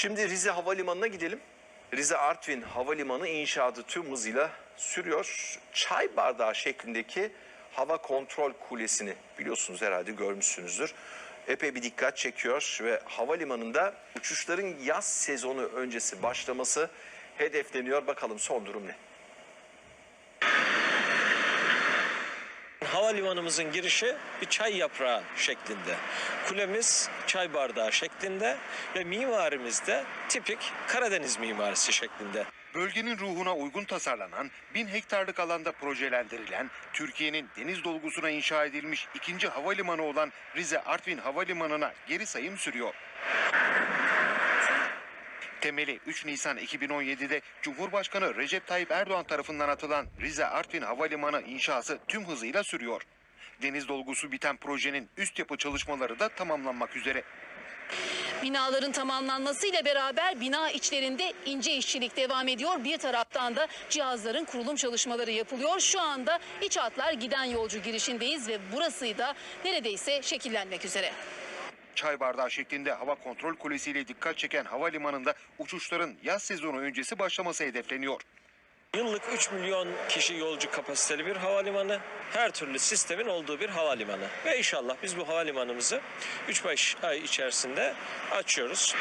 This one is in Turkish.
Şimdi Rize Havalimanı'na gidelim. Rize Artvin Havalimanı inşaatı tüm hızıyla sürüyor. Çay bardağı şeklindeki hava kontrol kulesini biliyorsunuz herhalde görmüşsünüzdür. Epey bir dikkat çekiyor ve havalimanında uçuşların yaz sezonu öncesi başlaması hedefleniyor. Bakalım son durum ne? Havalimanımızın girişi bir çay yaprağı şeklinde. Kulemiz çay bardağı şeklinde ve mimarimiz de tipik Karadeniz mimarisi şeklinde. Bölgenin ruhuna uygun tasarlanan, bin hektarlık alanda projelendirilen, Türkiye'nin deniz dolgusuna inşa edilmiş ikinci havalimanı olan Rize Artvin Havalimanı'na geri sayım sürüyor. Temeli 3 Nisan 2017'de Cumhurbaşkanı Recep Tayyip Erdoğan tarafından atılan Rize Artvin Havalimanı inşası tüm hızıyla sürüyor. Deniz dolgusu biten projenin üst yapı çalışmaları da tamamlanmak üzere. Binaların tamamlanmasıyla beraber bina içlerinde ince işçilik devam ediyor. Bir taraftan da cihazların kurulum çalışmaları yapılıyor. Şu anda iç hatlar giden yolcu girişindeyiz ve burası da neredeyse şekillenmek üzere. Çay bardağı şeklinde hava kontrol kulesiyle dikkat çeken havalimanında uçuşların yaz sezonu öncesi başlaması hedefleniyor. Yıllık 3 milyon kişi yolcu kapasiteli bir havalimanı, her türlü sistemin olduğu bir havalimanı. Ve inşallah biz bu havalimanımızı 3-5 ay içerisinde açıyoruz.